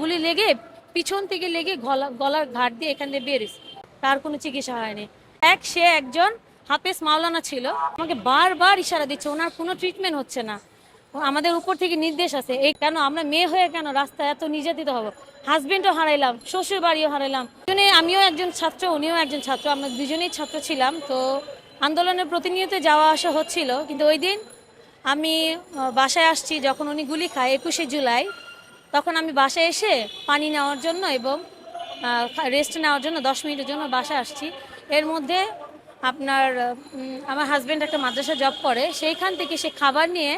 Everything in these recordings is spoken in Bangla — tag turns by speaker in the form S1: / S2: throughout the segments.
S1: গুলি লেগে পিছন থেকে লেগে গলা গলার ঘাট দিয়ে এখান দিয়ে বেরিয়েছে তার কোনো চিকিৎসা হয়নি। এক, সে একজন হাফেজ মাওলানা ছিল। আমাকে বারবার ইশারা দিচ্ছে, ওনার কোনো ট্রিটমেন্ট হচ্ছে না। আমাদের উপর থেকে নির্দেশ আছে। এই কেন, আমরা মেয়ে হয়ে কেন রাস্তায় এত নির্যাতিত হব? হাজবেন্ডও হারাইলাম শ্বশুর বাড়িও হারাইলাম আমিও একজন ছাত্র, উনিও একজন ছাত্র, আমরা দুজনেই ছাত্র ছিলাম। তো আন্দোলনের প্রতিনিয়ত যাওয়া আসা হচ্ছিল। কিন্তু ওই দিন আমি বাসায় আসছি, যখন উনি গুলি খায়, একুশে জুলাই তখন আমি বাসায় এসে পানি নেওয়ার জন্য এবং রেস্ট নেওয়ার জন্য, দশ মিনিটের জন্য বাসায় আসছি। এর মধ্যে আপনার আমার হাজব্যান্ড একটা মাদ্রাসা জব করে। সেইখান থেকে সে খাবার নিয়ে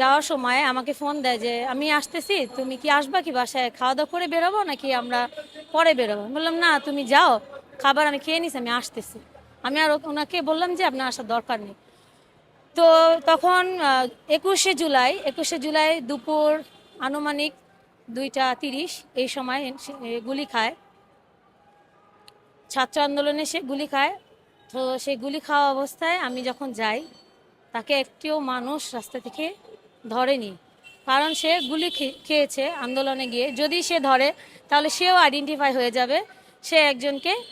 S1: যাওয়ার সময় আমাকে ফোন দেয় যে, আমি আসতেছি, তুমি কি আসবা কি বাসায়? খাওয়া দাওয়া করে বেরোবো নাকি আমরা পরে বেরোবো? বললাম, না, তুমি যাও, খাবার আমি খেয়ে নিছি, আমি আসতেছি। আমি আর ওনাকে বললাম যে, আপনার আসার দরকার নেই। তো তখন একুশে জুলাই একুশে জুলাই দুপুর আনুমানিক দুইটা তিরিশ এই সময় সে- গুলি খায়। ছাত্র আন্দোলনে সে গুলি খায়। তো সেই গুলি খাওয়া অবস্থায় আমি যখন যাই, তাকে একটিও মানুষ রাস্তা থেকে ধরেনি। কারণ সে গুলি খেয়েছে আন্দোলনে গিয়ে। যদি সে ধরে, তাহলে সেও আইডেন্টিফাই হয়ে যাবে। সে একজনকে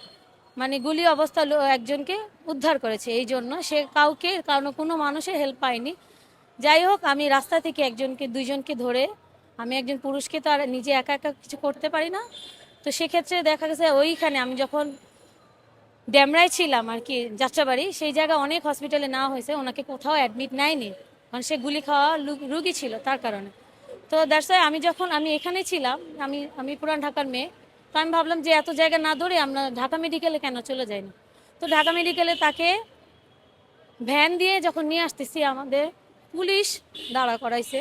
S1: মানে গুলি অবস্থা একজনকে উদ্ধার করেছে। এই জন্য সে কাউকে, কারণ কোনো মানুষের হেল্প পায়নি। যাই হোক, আমি রাস্তা থেকে একজনকে, দুইজনকে ধরে আমি একজন পুরুষকে তো আর নিজে একা একা কিছু করতে পারি না। তো সেক্ষেত্রে দেখা গেছে ওইখানে আমি যখন ড্যামরায় ছিলাম আর কি, যাত্রাবাড়ি, সেই জায়গায় অনেক হসপিটালে নেওয়া হয়েছে। ওনাকে কোথাও অ্যাডমিট নেয়নি। কারণ সে গুলি খাওয়া রুগী ছিল তার কারণে। তো দ্যাটস আমি যখন, আমি এখানে ছিলাম, আমি আমি পুরান ঢাকার মেয়ে। তো আমি ভাবলাম যে এত জায়গা না ধরে আমরা ঢাকা মেডিকেলে কেন চলে যাইনি তো ঢাকা মেডিকেলে তাকে ভ্যান দিয়ে যখন নিয়ে আসতেছি, আমাদের পুলিশ দাঁড়া করাইছে।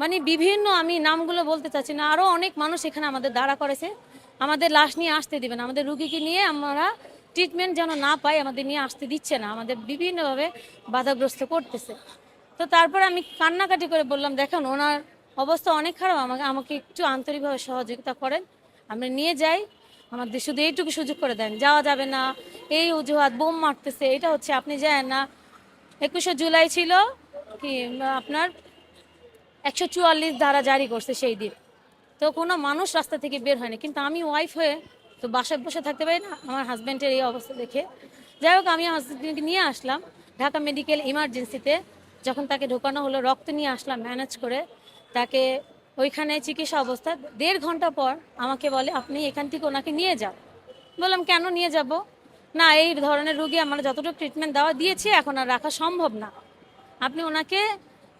S1: মানে বিভিন্ন আমি নামগুলো বলতে চাচ্ছি না আরও অনেক মানুষ এখানে আমাদের দাঁড়া করেছে। আমাদের লাশ নিয়ে আসতে দিবে না, আমাদের রুগীকে নিয়ে আমরা ট্রিটমেন্ট যেন না পাই, আমাদের নিয়ে আসতে দিচ্ছে না, আমাদের বিভিন্নভাবে বাধাগ্রস্ত করতেছে। তো তারপর আমি কান্নাকাটি করে বললাম, দেখেন, ওনার অবস্থা অনেক খারাপ, আমাকে আমাকে একটু আন্তরিকভাবে সহযোগিতা করেন, আমরা নিয়ে যাই, আমাদের শুধু এইটুকু সুযোগ করে দেন, যাওয়া যাবে না, এই অজুহাত, বোম মারতেছে, এটা হচ্ছে, আপনি যায় না, একুশে জুলাই ছিল কি, আপনার একশো চুয়াল্লিশ ধারা জারি করছে সেই দিন। তো কোনো মানুষ রাস্তা থেকে বের হয়নি। কিন্তু আমি ওয়াইফ হয়ে তো বাসায় বসে থাকতে পারি না, আমার হাজব্যান্ডের এই অবস্থা দেখে। যাই হোক, আমি হাজব্যান্ডকে নিয়ে আসলাম ঢাকা মেডিকেল ইমার্জেন্সিতে যখন তাকে ঢোকানো হলো, রক্ত নিয়ে আসলাম ম্যানেজ করে। তাকে ওইখানে চিকিৎসা অবস্থা। দেড় ঘণ্টা পর আমাকে বলে, আপনি এখান থেকে ওনাকে নিয়ে যাও বললাম, কেন নিয়ে যাব? না, এই ধরনের রুগী আমরা যতটুকু ট্রিটমেন্ট দেওয়া দিয়েছি, এখন আর রাখা সম্ভব না। আপনি ওনাকে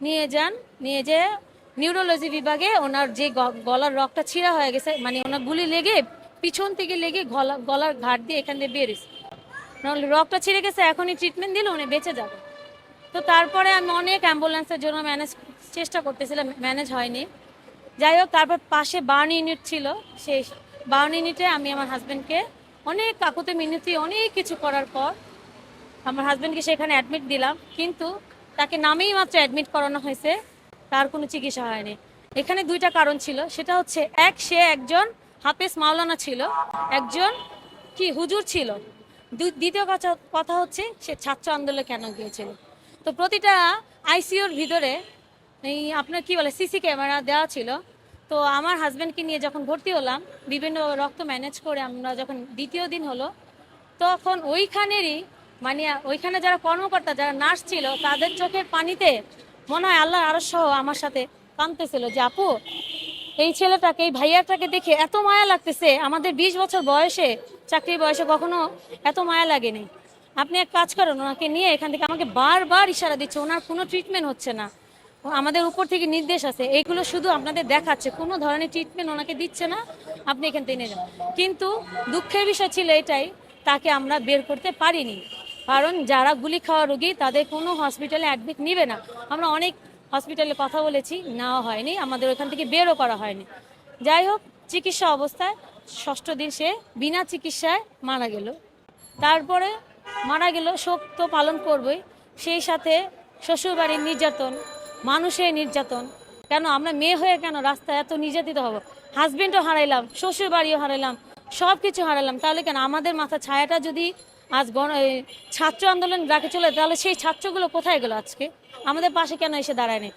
S1: নিয়ে যান, নিয়ে যেয়ে নিউরোলজি বিভাগে ওনার যে গলার রগটা ছিঁড়া হয়ে গেছে মানে ওনার গুলি লেগে পিছন থেকে লেগে গলা, গলার ঘাট দিয়ে এখান দিয়ে বেরিয়েছে। নাহলে রগটা ছিঁড়ে গেছে, এখনই ট্রিটমেন্ট দিলে উনি বেঁচে যাবে। তো তারপরে আমি অনেক অ্যাম্বুলেন্সের জন্য ম্যানেজ চেষ্টা করতেছিলাম ম্যানেজ হয়নি। যাই হোক, তারপর পাশে বার্ন ইউনিট ছিল সেই বার্ন ইউনিটে আমি আমার হাজব্যান্ডকে অনেক কাকুতে মিনতি, অনেক কিছু করার পর আমার হাজব্যান্ডকে সেখানে অ্যাডমিট দিলাম। কিন্তু তাকে নামেই মাত্র অ্যাডমিট করানো হয়েছে, তার কোনো চিকিৎসা হয়নি। এখানে দুইটা কারণ ছিল, সেটা হচ্ছে এক, সে একজন হাফেজ মাওলানা ছিল, একজন কি হুজুর ছিল। দ্বিতীয় কথা কথা হচ্ছে সে ছাত্র আন্দোলনে কেন গিয়েছিল। তো প্রতিটা আইসিওর ভিতরে এই আপনার কি বলে, সিসি ক্যামেরা দেওয়া ছিল। তো আমার হাজব্যান্ডকে নিয়ে যখন ভর্তি হলাম, বিভিন্ন রক্ত ম্যানেজ করে আমরা যখন দ্বিতীয় দিন হলো, তখন ওইখানেরই মানে ওইখানে যারা কর্মকর্তা, যারা নার্স ছিল, তাদের চোখের পানিতে মনে হয় আল্লাহ আরও সহ আমার সাথে কাঁদতেছিল যে, আপু, এই ছেলেটাকে, এই ভাইয়াটাকে দেখে এত মায়া লাগতেছে। আমাদের বিশ বছর বয়সে, চাকরির বয়সে কখনো এত মায়া লাগেনি। আপনি এক কাজ করুন, ওনাকে নিয়ে এখান থেকে আমাকে বারবার ইশারা দিচ্ছে, ওনার কোনো ট্রিটমেন্ট হচ্ছে না। আমাদের উপর থেকে নির্দেশ আছে এইগুলো শুধু আপনাদের দেখাচ্ছে, কোনো ধরনের ট্রিটমেন্ট ওনাকে দিচ্ছে না, আপনি এখান থেকে নিয়ে যান। কিন্তু দুঃখের বিষয় ছিল এটাই, তাকে আমরা বের করতে পারিনি। কারণ যারা গুলি খাওয়া রোগী, তাদের কোনো হসপিটালে অ্যাডমিট নিবে না। আমরা অনেক হসপিটালে কথা বলেছি, নেওয়া হয়নি, আমাদের ওখান থেকে বেরও করা হয়নি। যাই হোক, চিকিৎসা অবস্থায়, ষষ্ঠ দিন সে বিনা চিকিৎসায় মারা গেল। তারপরে মারা গেল, শোক তো পালন করবই। সেই সাথে শ্বশুরবাড়ির নির্যাতন, মানুষের নির্যাতন। কেন, আমরা মেয়ে হয়ে কেন রাস্তায় এত নির্যাতিত হব? হাজবেন্ডও হারাইলাম শ্বশুর বাড়িও হারাইলাম সব কিছু হারালাম তাহলে কেন আমাদের মাথা ছায়াটা যদি আজ গণ ছাত্র আন্দোলন ডাকে চলে, তাহলে সেই ছাত্রগুলো কোথায় গেল আজকে? আমাদের পাশে কেন এসে দাঁড়ায়নি?